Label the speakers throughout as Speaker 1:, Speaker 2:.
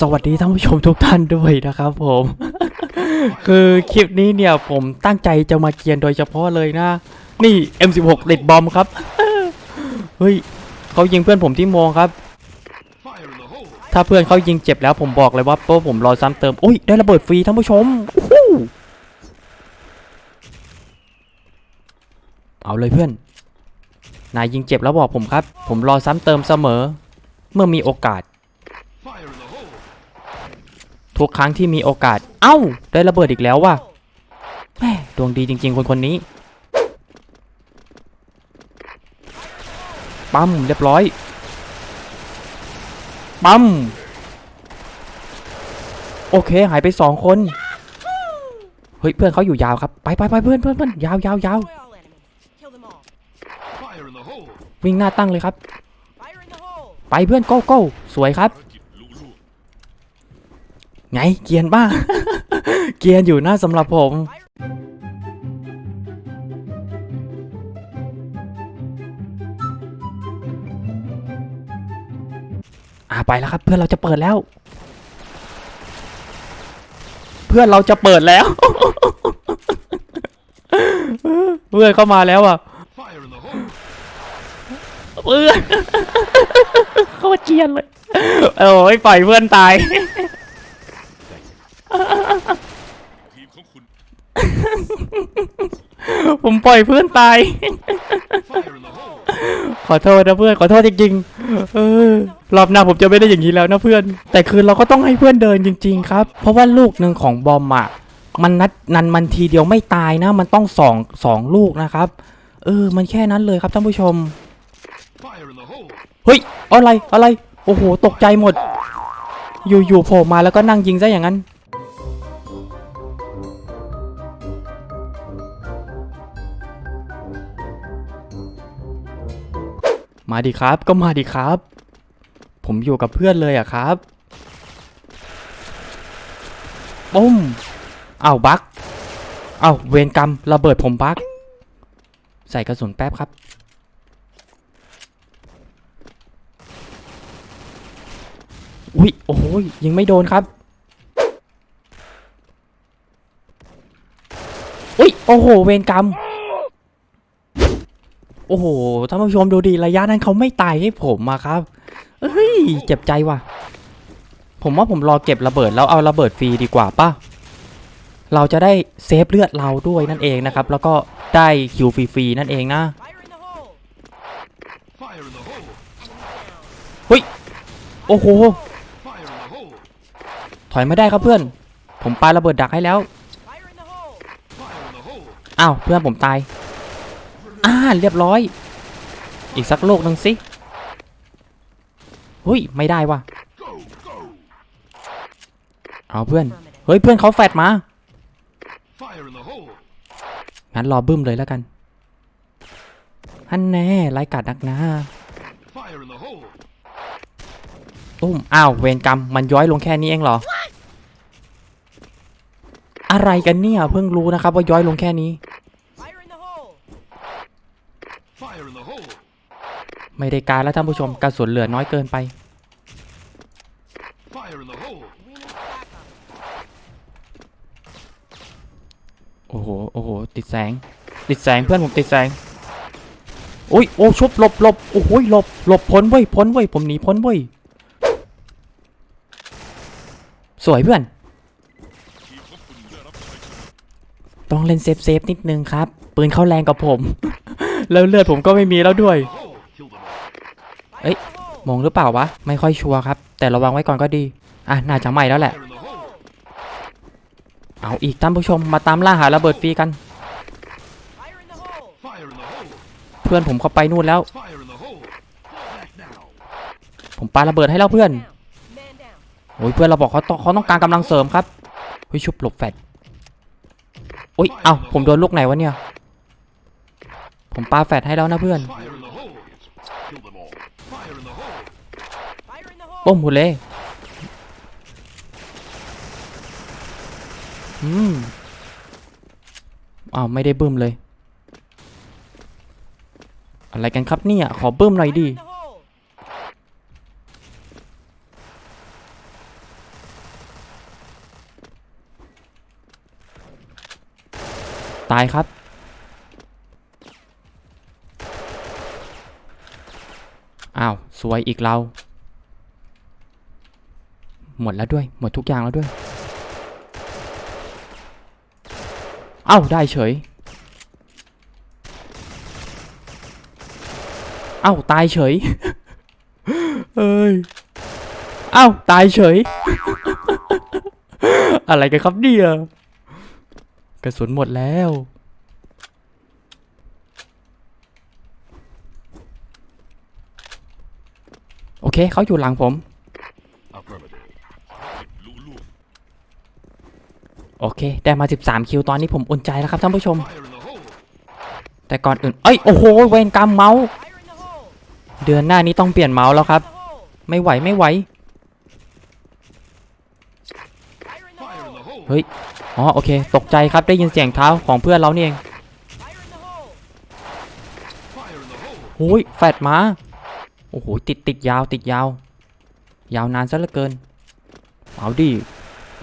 Speaker 1: สวัสดีท่านผู้ชมทุกท่านด้วยนะครับผม คือคลิปนี้เนี่ยผมตั้งใจจะมาเกียนโดยเฉพาะเลยนะ นี่ M16 ติดบอมครับ เฮ้ยเขายิงเพื่อนผมที่โมงครับ ถ้าเพื่อนเขายิงเจ็บแล้วผมบอกเลยว่าเพราะผมรอซ้ำเติม อุ้ยได้ระเบิดฟรีท่านผู้ชม เอาเลยเพื่อน นายยิงเจ็บแล้วบอกผมครับ ผมรอซ้ำเติมเสมอ เมื่อมีโอกาส
Speaker 2: Fire in the hole!
Speaker 1: ทุกครั้งที่มีโอกาส เอ้า ได้ระเบิดอีกแล้วว่ะแม่ดวงดีจริง ๆ คนคนนี้ ปั๊มเรียบร้อย ปั๊ม โอเค หายไปสองคน เฮ้ย เพื่อนเขาอยู่ยาวครับ ไปไปไปเพื่อนเพื่อนเพื่อนยาวยาวยาววิ่งหน้าตั้งเลยครับ ไปเพื่อนโก้โก้สวยครับ
Speaker 2: ภารกิจลุล่วง
Speaker 1: ไงเกียนบ้า เกียนอยู่น้าสำหรับผมอ่าไปแล้วครับ เพื่อนเราจะเปิดแล้ว เพื่อนเราจะเปิดแล้ว เพื่อนเข้ามาแล้วอะเพื่อนโคตรเกียนเลยโอ้ยปล่อยเพื่อนตาย
Speaker 2: ทีมของคุณ
Speaker 1: ผมปล่อยเพื่อนตาย
Speaker 2: Fire in the hole!
Speaker 1: ขอโทษนะเพื่อนขอโทษจริงๆเออรอบหน้าผมจะไม่ได้อย่างนี้แล้วนะเพื่อน แต่คือเราก็ต้องให้เพื่อนเดินจริง ๆ ครับ เพราะว่าลูกหนึ่งของบอมอะมันนัดนันมันทีเดียวไม่ตายนะ มันต้องสองสองลูกนะครับ เออ มันแค่นั้นเลยครับท่านผู้ชม
Speaker 2: Fire in the hole!
Speaker 1: เฮ้ยอะไรอะไร โอ้โห ตกใจหมด อยู่ๆโผล่มาแล้วก็นั่งยิงซะอย่างนั้น มาดิครับ ก็มาดิครับ ผมอยู่กับเพื่อนเลยอะครับปุ้มอ้าวบักอ้าวเวรกรรมระเบิดผมบักใส่กระสุนแป๊บครับ อุ้ยโอ้ยยิงไม่โดนครับ อุ้ยโอ้โห เวรกรรม อ้โหท่านผู้ชมดูดีระยะนั้นเขาไม่ตายให้ผมอะครับเฮ้ยเจ็บใจว่ะ ผมว่าผมรอเก็บระเบิดแล้วเอาระเบิดฟรีดีกว่าป่ะเราจะได้เซฟเลือดเราด้วยนั่นเองนะครับ แล้วก็ได้คิวฟรีๆนั่นเองนะ
Speaker 3: Fire in the hole.
Speaker 2: Fire in the hole!
Speaker 1: โอ้โหถอยไม่ได้ครับเพื่อน ผมปาระเบิดดักให้แล้วอ้าวเพื่อนผมตาย อ่าเรียบร้อย อีกสักโลกหนึ่งสิเฮ้ยไม่ได้ว่ะเอาเพื่อน เฮ้ยเพื่อนเขาแฟดมา งั้นรอบึ้มเลยแล้วกันฮันแน่ไร้กัดนักนา
Speaker 2: Fire in the hole!
Speaker 1: ตุ้มอ้าวเวรกรรมมันย้อยลงแค่นี้เองเหรอ อะไรกันเนี่ยเพิ่งรู้นะครับว่าย้อยลงแค่นี้
Speaker 3: Fire in the hole.
Speaker 2: Fire in the hole!
Speaker 1: ไม่ได้การแล้วท่านผู้ชมกระสุนเหลือน้อยเกินไปโอ้โหโอ้โหติดแสง ติดแสงเพื่อนผมติดแสงโอ้ยโอ้ชุบหลบหลบโอ้โหหลบหลบพ้นเว้ยพ้นเว้ยผมหนีพ้นเว้ยสวยเพื่อน ต้องเล่นเซฟเซฟนิดนึงครับ ปืนเข้าแรงกับผม แล้วเลือดผมก็ไม่มีแล้วด้วย
Speaker 3: Fire
Speaker 1: Ấy.
Speaker 3: in the hole.
Speaker 1: มองหรือเปล่าวะ ไม่ค่อยชัวร์ครับ แต่ระวังไว้ก่อนก็ดี อะ น่าจะไหม่แล้วแหละ เอาอีกท่านผู้ชมมาตามล่าหาระเบิดฟรีกัน เพื่อนผมเข้าไปนู่นแล้ว ผมปาระเบิดให้แล้วเพื่อนโอ้ยเพื่อนเราบอกเขาต้องเขาต้องการกำลังเสริมครับเฮ้ยชุบหลบแฟดโอ้ย เอ้าผมโดนลูกไหนวะเนี่ย ผมปาแฟดให้แล้วนะเพื่อน
Speaker 3: ป้
Speaker 1: มหมดเลย อืมอ้าวไม่ได้บึ้มเลย อะไรกันครับเนี่ย ขอบึ้มหน่อยดิตายครับ อ้าว สวยอีกเรา หมดแล้วด้วย หมดทุกอย่างแล้วด้วย เอ้า ได้เฉย เอ้า ตายเฉย เอ้ย เอ้า ตายเฉย อะไรกันครับเนี่ยกระสุนหมดแล้วโอเคเขาอยู่หลังผม
Speaker 2: Affirmative.
Speaker 4: ลุล่วง
Speaker 1: โอเค ได้มา 13 คิว ตอนนี้ผมอุ่นใจแล้วครับท่านผู้ชม แต่ก่อนอื่น เอ้ย โอ้โห เวรกรรมเมาส์ เดือนหน้านี้ต้องเปลี่ยนเมาส์แล้วครับ ไม่ไหว ไม่ไหว เฮ้ย อ๋อ โอเค ตกใจครับ ได้ยินเสียงเท้าของเพื่อนเราเนี่เองโอ้ย แฟดมา โอ้โห ติดติดยาว ติดยาว ยาวนานซะเหลือเกิน เอาดิ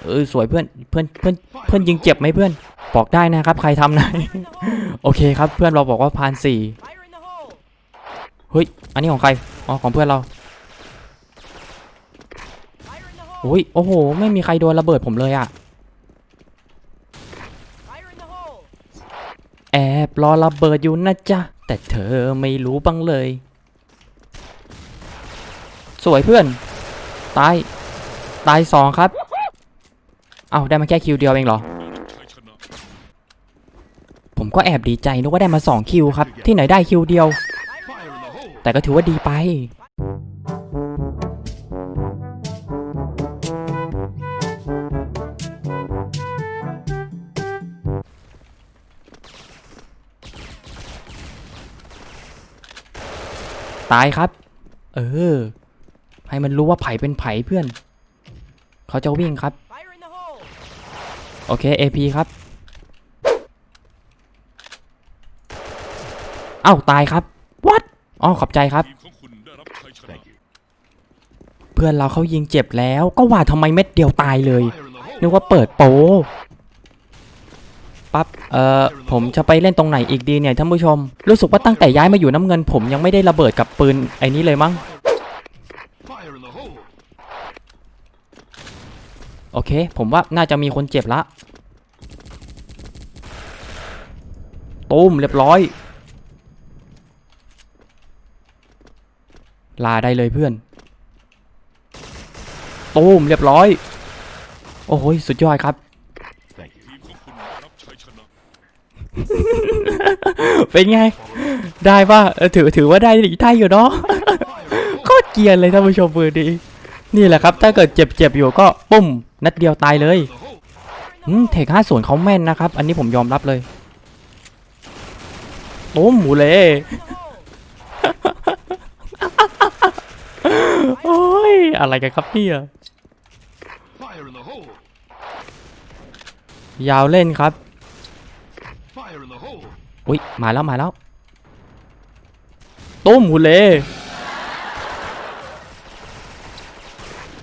Speaker 1: เออสวยเพื่อนเพื่อนเพื่อนเพื่อนยิงเจ็บไหมเพื่อนบอกได้นะครับ ใครทำนะโอเคครับเพื่อนเราบอกว่าพานสี่เฮ้ยอันนี้ของใครอ๋อของเพื่อนเราโอ้ยโอ้โห ไม่มีใครโดนระเบิดผมเลยอะแอบรอระเบิดอยู่นะจ๊ะแต่เธอไม่รู้บ้างเลย สวยเพื่อน ตาย ตายสองครับ เอาได้มาแค่คิวเดียวเองเหรอ ผมก็แอบดีใจนึกว่าได้มา 2 คิวครับ ที่ไหนได้คิวเดียว แต่ก็ถือว่าดีไปตายครับ เออ ให้มันรู้ว่าไผ่เป็นไผ่เพื่อน เขาจะวิ่งครับ
Speaker 3: Fire in the hole.
Speaker 1: โอเค AP ครับ เอ้า ตายครับ what อ๋อ ขอบใจครับ เพื่อนเราเขายิงเจ็บแล้ว ก็ว่าทำไมเม็ดเดียวตายเลย นึกว่าเปิดโปปั๊บ เอ่อ ผมจะไปเล่นตรงไหนอีกดีเนี่ยท่านผู้ชม รู้สึกว่าตั้งแต่ย้ายมาอยู่น้ำเงิน ผมยังไม่ได้ระเบิดกับปืนไอ้นี้เลยมั้ง
Speaker 2: Fire in the hole.
Speaker 1: โอเค ผมว่าน่าจะมีคนเจ็บละตุ้มเรียบร้อย ลาได้เลยเพื่อนตุ้มเรียบร้อย โอ้โหสุดยอดครับ
Speaker 2: Thank you.
Speaker 4: ทีมของคุณได้รับชัยชนะ
Speaker 1: เป็นไง ได้ป่ะเออถือถือว่าได้ได้อยู่เนาะโคตรเกรียนเลยท่านผู้ชมมือดี นี่แหละครับ ถ้าเกิดเจ็บเจ็บอยู่ก็ปุ้ม นัดเดียวตายเลยเทคห้าส่วนเขาแม่นนะครับ อันนี้ผมยอมรับเลยต้มหมูเลยโอ้ย อะไรกันครับเนี่ยยาวเล่นครับอุ้ยมาแล้วมาแล้วต้มหมูเลย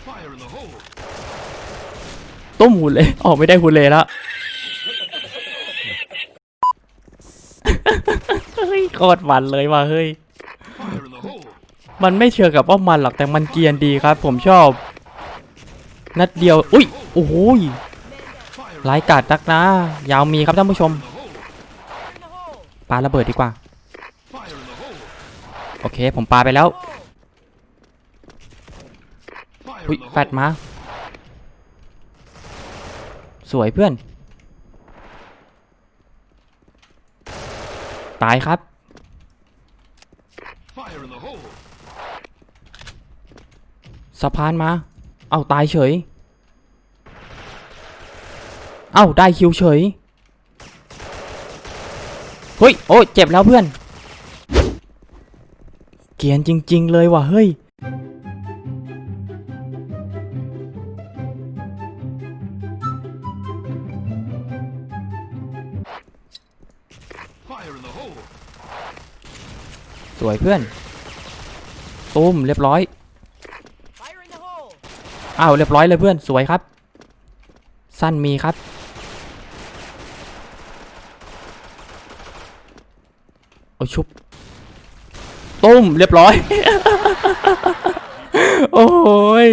Speaker 2: Fire in the hole.
Speaker 1: ต้มหูเลยออกไม่ได้หูเลยแล้วเฮ้ยโคตรมันเลยว่ะเฮ้ย มันไม่เชื่อกับว่ามันหรอกแต่มันเกียนดีครับ ผมชอบ นัดเดียว อุ้ยโอ้โหย
Speaker 2: Fire in
Speaker 1: ร้ายกาดนักนะ ยาวมีครับท่านผู้ชมปาระเบิดดีกว่า โอเค ผมปาไปแล้วอุ้ยแฟดมา สวยเพื่อน ตายครับ
Speaker 2: Fire in the hole.
Speaker 1: สะพานมา เอ้าตายเฉย เอ้าได้คิวเฉย เฮ้ย โอ้ยเจ็บแล้วเพื่อน เกรียนจริง ๆ เลยว่ะเฮ้ย สวยเพื่อนตุ้มเรียบร้อยอ้าวเรียบร้อยเลยเพื่อนสวยครับ สั้นมีครับเอชุบตุ้มเรียบร้อย โอ้ย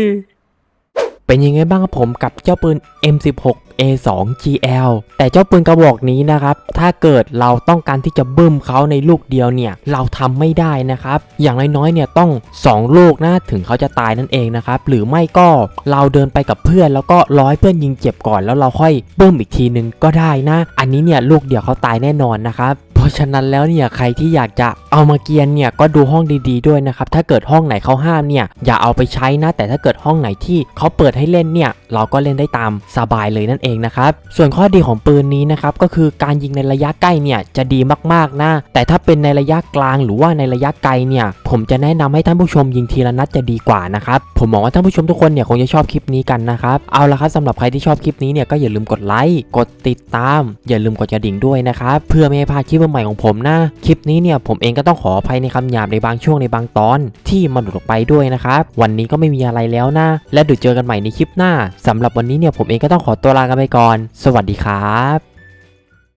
Speaker 1: เป็นยังไงบ้างครับผมกับเจ้าปืน M16 A2 GL แต่เจ้าปืนกระบอกนี้นะครับ ถ้าเกิดเราต้องการที่จะบึ้มเขาในลูกเดียวเนี่ย เราทำไม่ได้นะครับ อย่างน้อยๆเนี่ยต้อง 2 ลูกนะถึงเขาจะตายนั่นเองนะครับ หรือไม่ก็เราเดินไปกับเพื่อนแล้วก็ร้อยเพื่อนยิงเจ็บก่อนแล้วเราค่อยบึ้มอีกทีนึงก็ได้นะ อันนี้เนี่ยลูกเดียวเขาตายแน่นอนนะครับ ราะฉะนั้นแล้วเนี่ยใครที่อยากจะเอามาเกียนเนี่ยก็ดูห้องดีๆด้วยนะครับถ้าเกิดห้องไหนเขาห้ามเนี่ยอย่าเอาไปใช้นะ แต่ถ้าเกิดห้องไหนที่เขาเปิดให้เล่นเนี่ยเราก็เล่นได้ตามสบายเลยนั่นเองนะครับส่วนข้อดีของปืนนี้นะครับก็คือการยิงในระยะใกล้เนี่ยจะดีมากๆนะแต่ถ้าเป็นในระยะกลางหรือว่าในระยะไกลเนี่ยผมจะแนะนำให้ท่านผู้ชมยิงทีละนัดจะดีกว่านะครับผมหวังว่าท่านผู้ชมทุกคนเนี่ยคงจะชอบคลิปนี้กันนะครับเอาละครับสำหรับใครที่ชอบคลิปนี้เนี่ยก็อย่าลืมกดไลค์กดติดตาม อย่าลืมกดกระดิ่งด้วยนะครับเพื่อไม่ให้พลาดคลิปใหม่ๆของผมนะ คลิปนี้เนี่ยผมเองก็ต้องขออภัยในคำหยาบในบางช่วงในบางตอน ที่มันหลุดออกไปด้วยนะครับ วันนี้ก็ไม่มีอะไรแล้วนะ และเดี๋ยวเจอกันใหม่ในคลิปหน้าสำหรับวันนี้เนี่ยผมเองก็ต้องขอตัวลากันไปก่อน สวัสดีครับ